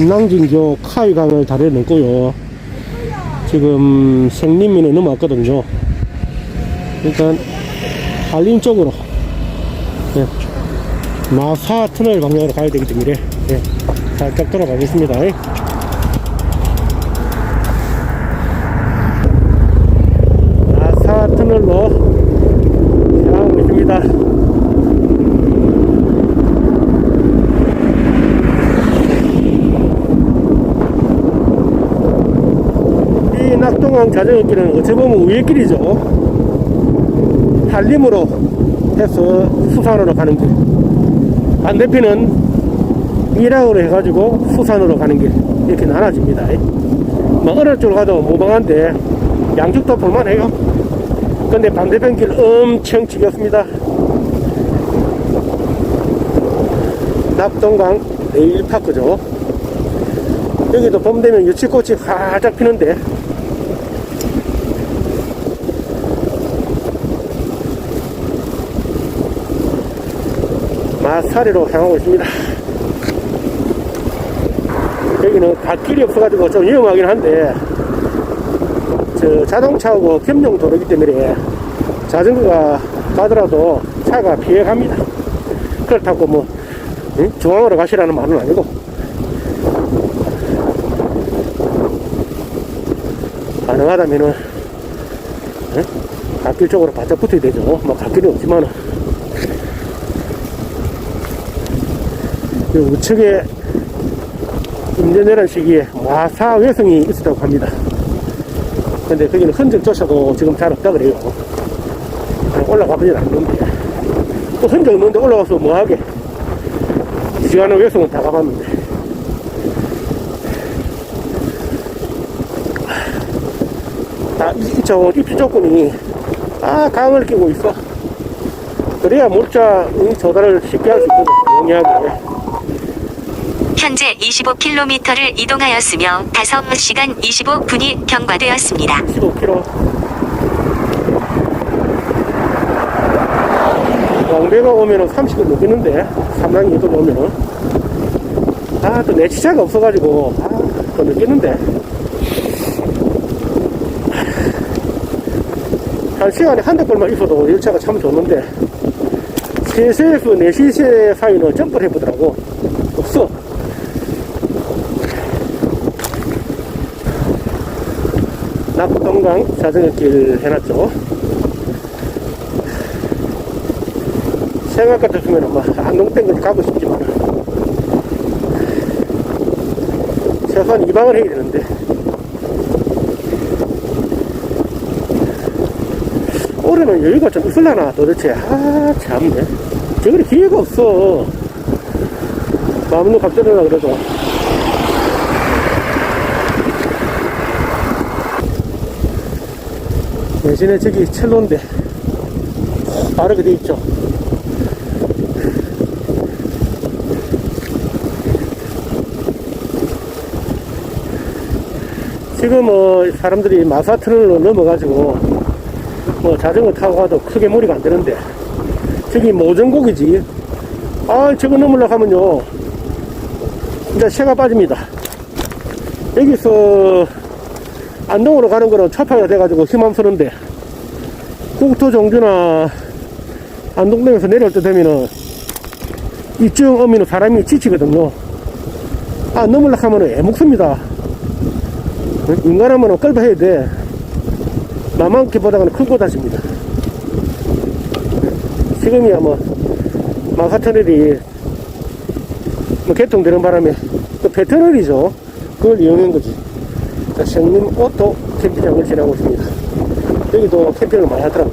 삼랑진교 카이강을 다리에 넘고요. 지금 생림면에 넘어왔거든요. 일단 한림 쪽으로 예, 마사 터널 방향으로 가야 되기 때문에 예, 살짝 돌아가겠습니다. 예. 마사 터널로 향하고 있습니다. 이 자전거길은 어찌 보면 우회길이죠. 한림으로 해서 수산으로 가는 길. 반대편은 일항으로 해가지고 수산으로 가는 길. 이렇게 나눠집니다. 뭐 어느 쪽으로 가도 무방한데 양쪽 다 볼만해요. 근데 반대편 길 엄청 지겹습니다. 낙동강 레일파크죠. 여기도 봄 되면 유치꽃이 활짝 피는데 마사리로 향하고 있습니다. 여기는 갓길이 없어가지고 좀 위험하긴 한데 저 자동차하고 겸용 도로이기 때문에 자전거가 가더라도 차가 피해갑니다. 그렇다고 뭐 응? 중앙으로 가시라는 말은 아니고 가능하다면은 응? 갓길 쪽으로 바짝 붙어야 되죠. 뭐 갓길이 없지만은 우측에 임전이라는 시기에 마사 외성이 있었다고 합니다. 근데 거기는 흔적조차도 지금 잘 없다 그래요. 그냥 올라가 보진 않는데. 또 흔적 없는데 올라가서 뭐하게. 지가는 외성은 다 가봤는데. 다, 이, 저, 입수 조건이, 아, 강을 끼고 있어. 그래야 몰자, 이 조달을 쉽게 할 수 있거든, 용이하게. 현재 25km를 이동하였으며 5시간 25분이 경과되었습니다. 15km. 왕배가 오면은 30분 넘겠는데, 삼랑이 이동 오면은. 아, 또 내치차가 없어가지고, 아, 더 늦겠는데. 한 시간에 한 대꼴만 있어도 열차가 참 좋는데, 3시에서 4시 사이는 점프를 해보더라고. 없어. 낙동강 자전거길 해놨죠. 생각 같았으면 뭐 안동땡까지 가고 싶지만 최소한 2박을 해야 되는데. 올해는 여유가 좀 있을라나 도대체. 아 참네. 저거리 기회가 없어. 마음도 갑자기 나 그래도 대신에 저기 첼로인데 빠르게 돼 있죠. 지금 뭐 사람들이 마사 터널로 넘어가지고 뭐 자전거 타고 가도 크게 무리가 안 되는데 저기 모전곡이지. 아 저거 넘으려고 하면요. 이제 새가 빠집니다. 여기서 안동으로 가는 거는 차파가 돼가지고 희망스러운데 국토 정주나 안동동에서 내려올 때 되면은 이쯤 오면은 사람이 지치거든요. 아 넘으려고 하면은 애먹습니다. 인간하면은 끌어해야 돼. 나만게 보다가는 큰거 다십니다. 지금이야 뭐 마사터널이 뭐 개통되는 바람에 그 배터널이죠. 그걸 이용한 거지. 자, 생림 오토 캠핑장을 지나고 있습니다. 여기도 캠핑을 많이 하더라고.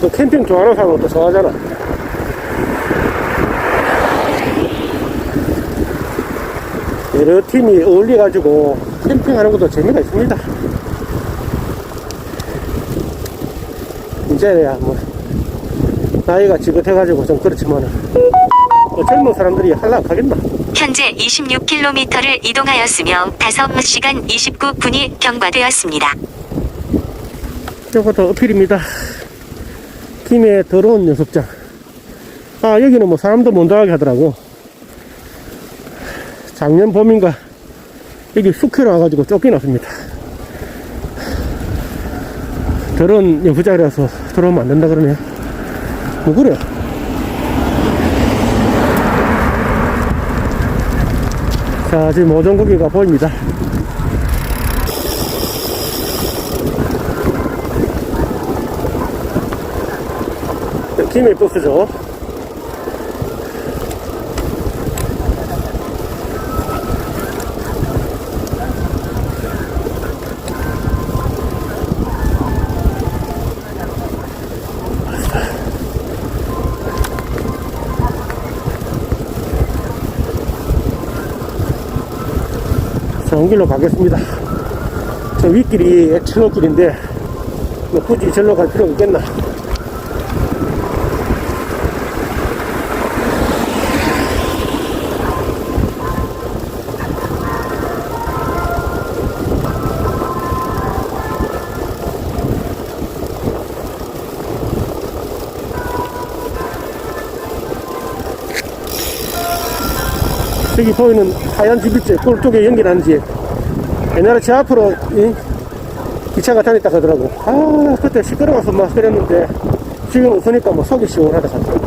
또 캠핑 좋아하는 사람은 또 좋아하잖아. 여러 팀이 어울려가지고 캠핑하는 것도 재미가 있습니다. 이제야 뭐 나이가 지긋해가지고 좀 그렇지만은 뭐 젊은 사람들이 할락하겠나? 현재 26km를 이동하였으며 5시간 29분이 경과되었습니다. 이것도 어필입니다. 김해 더러운 녀석장. 아, 여기는 뭐 사람도 못 들어가게 하더라고. 작년 봄인가 여기 숙회로 와가지고 쫓겨났습니다. 저런 여부자리라서 들어오면 안 된다 그러네. 뭐 그래? 자, 지금 오정고기가 보입니다. 김해 버스죠. 좋은 길로 가겠습니다. 저 윗길이 액천호길인데 뭐 굳이 절로 갈 필요가 있겠나? 저기 보이는 하얀 집 있지? 꼴 쪽에 연결하는 집. 옛날에 제 앞으로 이 기차가 다녔다 하더라고. 아, 그때 시끄러워서 막 그랬는데 지금 없으니까 뭐 속이 시원하다 하더라고.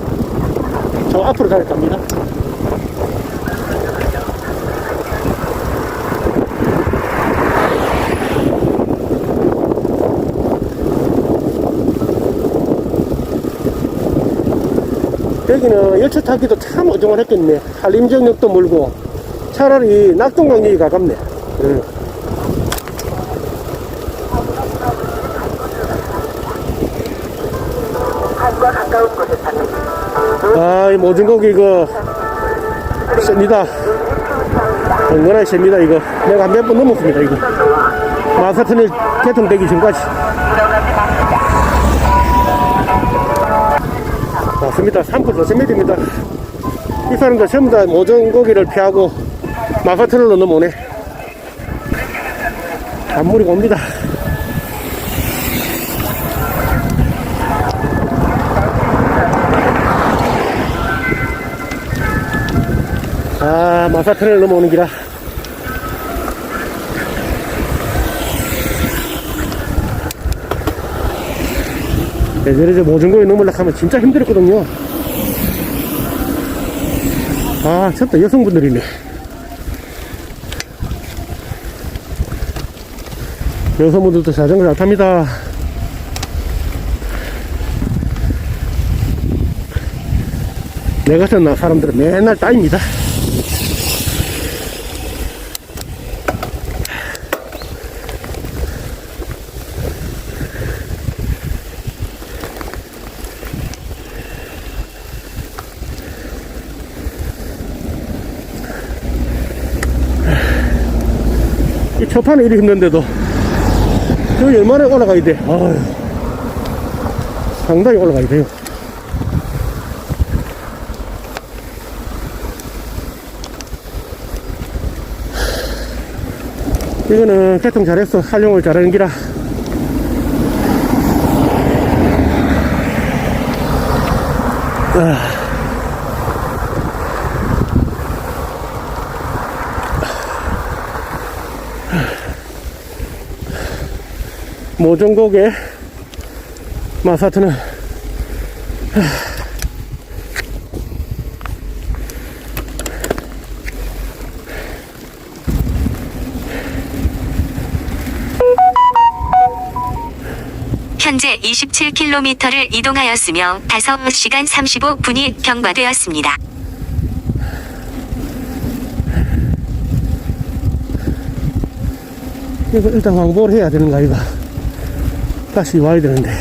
저 앞으로 다녔답니다. 여기는 열차 타기도 참 어정원했겠네. 한림정역도 멀고 차라리 낙동강역이 가깝네. 응. 아, 이 모진고기 이거 셉니다. 은근하게 셉니다, 이거. 내가 한 몇 번 넘었습니다, 이거. 마사터널 개통되기 전까지. 맞습니다. 3분 더 셉니다. 입니다. 이 사람들 전부 다 모종고기를 피하고 마사터널로 넘어오네. 단물이 옵니다. 아, 마사터널 넘어오는 기라. 예전에 저 모종고기 넘으려고 하면 진짜 힘들었거든요. 아, 쳤다. 여성분들이네. 여성분들도 자전거 잘 탑니다. 내 같은 나 사람들은 맨날 따입니다. 첫판에 이리 힘든데도 저기 얼마나 올라가야 돼? 아유, 상당히 올라가야 돼요. 이거는 개통 잘했어. 활용을 잘하는 기라. 아. 모종곡의 마사트는 현재 27km를 이동하였으며 5시간 35분이 경과되었습니다. 이거 일단 왕복을 해야 되는 거 아이가 다시 와야 되는데.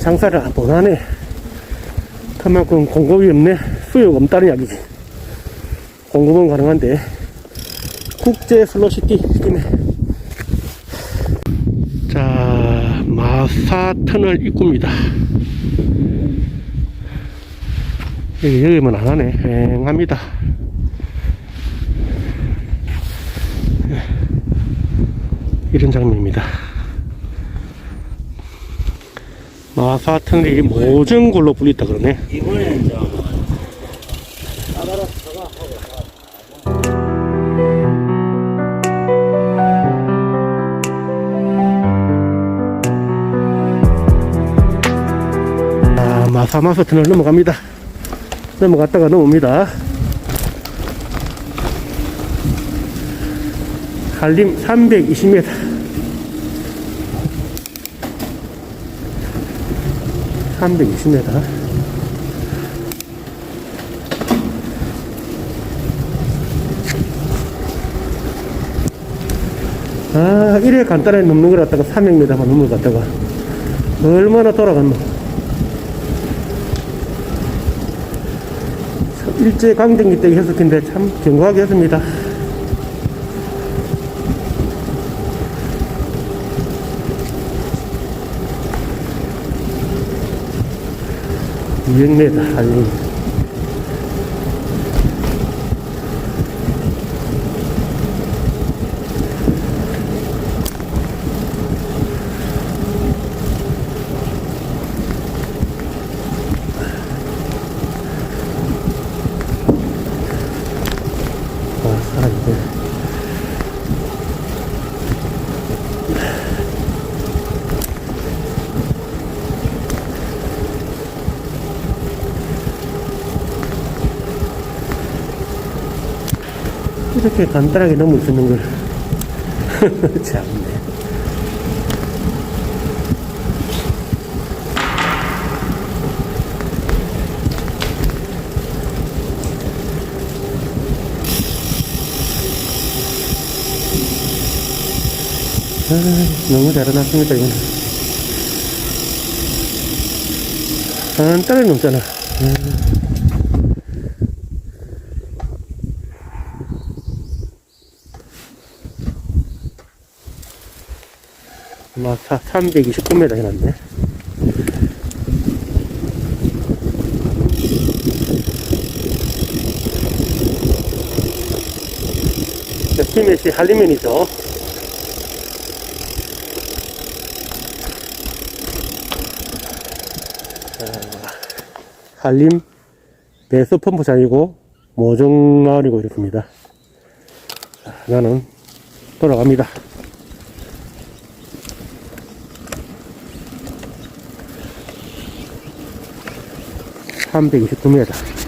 장사를 못 하네. 그만큼 공급이 없네. 수요가 없다는 이야기지 공급은 가능한데. 국제 슬로시티 팀에. 자 마사터널 입구입니다 여기 여기만 안 하네 휑합니다 이런 장면입니다 마사탕이 모정굴로 불리다 그러네. 아, 마사마사 터널 넘어갑니다. 넘어갔다가 넘어옵니다. 한림 320m. (320m) 아 이래 간단하게 넘는 걸 갖다가 300m만 넘어갔다가 얼마나 돌아갔노 일제 강점기 때 텐데 참 견고하게 했습니다. (200m) 아니 아, 사람이네. 이렇게 간단하게 넘을 수 있는 걸. 참네. 아, 너무 잘 해놨습니다, 이거는. 간단하게 넘잖아. 막 329m 해놨네. 팀메시 할리면이죠. 한림 배수 펌프장이고 모종마을이고 이렇습니다. 자, 나는 돌아갑니다. (329m)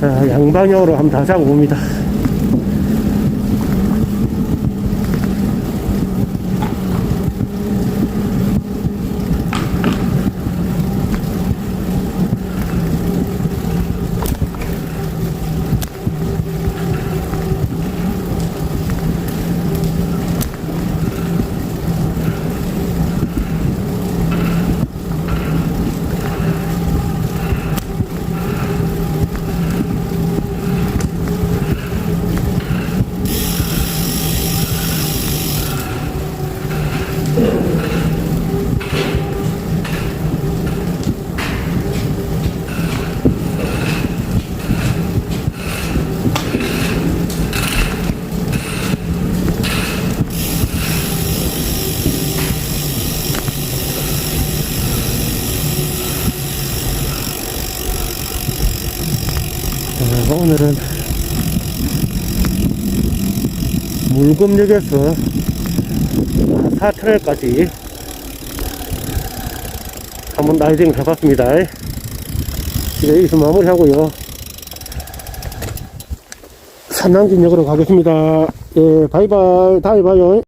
자, 양 방향으로 한번 다 잡아봅니다. 자, 오늘은 물금역에서 사터널까지 한번 라이딩을 해봤습니다. 이제 여기서 마무리하고요. 산남진역으로 가겠습니다. 예, 바이바이. 다음에 봐요.